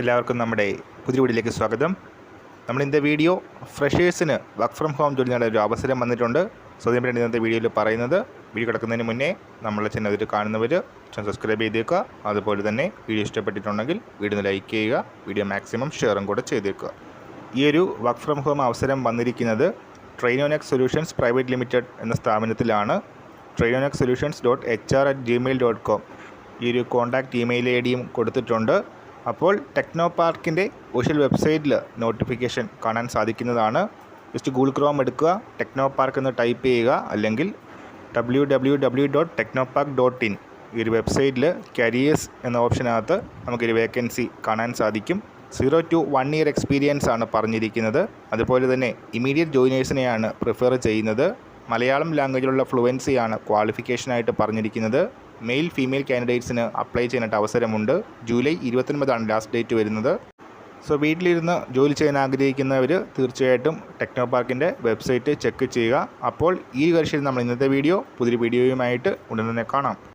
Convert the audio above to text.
എല്ലാവർക്കും നമ്മുടെ പുതിയ വീഡിയോയിലേക്ക് സ്വാഗതം. നമ്മൾ ഇന്നത്തെ വീഡിയോ ഫ്രഷേഴ്സിന് വർക്ക് ഫ്രം ഹോം ജോലി നേടാൻ ഒരു അവസരം വന്നിട്ടുണ്ട്. സോ ഇന്നത്തെ വീഡിയോയിൽ പറയുന്നത് വീഡിയോ കിടക്കുന്നതിന് മുന്നേ നമ്മളെ ചാനൽ അതിൽ കാണുന്നവർ ചാനൽ സബ്സ്ക്രൈബ് ചെയ്തേക്കുക. അതുപോലെ തന്നെ വീഡിയോ ഇഷ്ടപ്പെട്ടിട്ടുണ്ടെങ്കിൽ വീഡിയോ ലൈക്ക് ചെയ്യുക. വീഡിയോ മാക്സിമം ഷെയറും കൂടെ ചെയ്തേക്കുക. ഈ ഒരു വർക്ക് ഫ്രം ഹോം അവസരം വന്നിരിക്കുന്നത് ട്രെയിനോനെക് സൊല്യൂഷൻസ് പ്രൈവറ്റ് ലിമിറ്റഡ് എന്ന സ്ഥാപനത്തിലാണ്. ട്രെയിനോനെക് solutions dot H R at Gmail dot com ഈ ഒരു കോൺടാക്റ്റ് ഇമെയിൽ ഐ ഡിയും കൊടുത്തിട്ടുണ്ട്. അപ്പോൾ ടെക്നോ പാർക്കിന്റെ ഒഫീഷ്യൽ വെബ്സൈറ്റിൽ നോട്ടിഫിക്കേഷൻ കാണാൻ സാധിക്കുന്നതാണ്. ജസ്റ്റ് ഗൂഗിൾ ക്രോം എടുക്കുക ടെക്നോ പാർക്ക് എന്ന് ടൈപ്പ് ചെയ്യുക അല്ലെങ്കിൽ W W W dot Technopark dot in ഈ ഒരു വെബ്സൈറ്റിൽ കരിയേഴ്സ് എന്ന ഓപ്ഷനകത്ത് നമുക്കൊരു വേക്കൻസി കാണാൻ സാധിക്കും. Zero to one year experience ആണ് പറഞ്ഞിരിക്കുന്നത്. അതുപോലെ തന്നെ ഇമീഡിയറ്റ് ജോയിനേഴ്സിനെയാണ് പ്രിഫർ ചെയ്യുന്നത്. മലയാളം ലാംഗ്വേജിലുള്ള ഫ്ലുവൻസിയാണ് ക്വാളിഫിക്കേഷനായിട്ട് പറഞ്ഞിരിക്കുന്നത്. മെയിൽ ഫീമെയിൽ കാൻഡിഡേറ്റ്സിന് അപ്ലൈ ചെയ്യാനായിട്ട് അവസരമുണ്ട്. ജൂലൈ ഇരുപത്തൊൻപതാണ് ലാസ്റ്റ് ഡേറ്റ് വരുന്നത്. സോ വീട്ടിലിരുന്ന് ജോലി ചെയ്യാൻ ആഗ്രഹിക്കുന്നവർ തീർച്ചയായിട്ടും ടെക്നോ പാർക്കിന്റെ വെബ്സൈറ്റ് ചെക്ക് ചെയ്യുക. അപ്പോൾ ഈ വർഷത്തിൽ നമ്മൾ ഇന്നത്തെ വീഡിയോ പുതിയ വീഡിയോയുമായിട്ട് ഉടൻ തന്നെ കാണാം.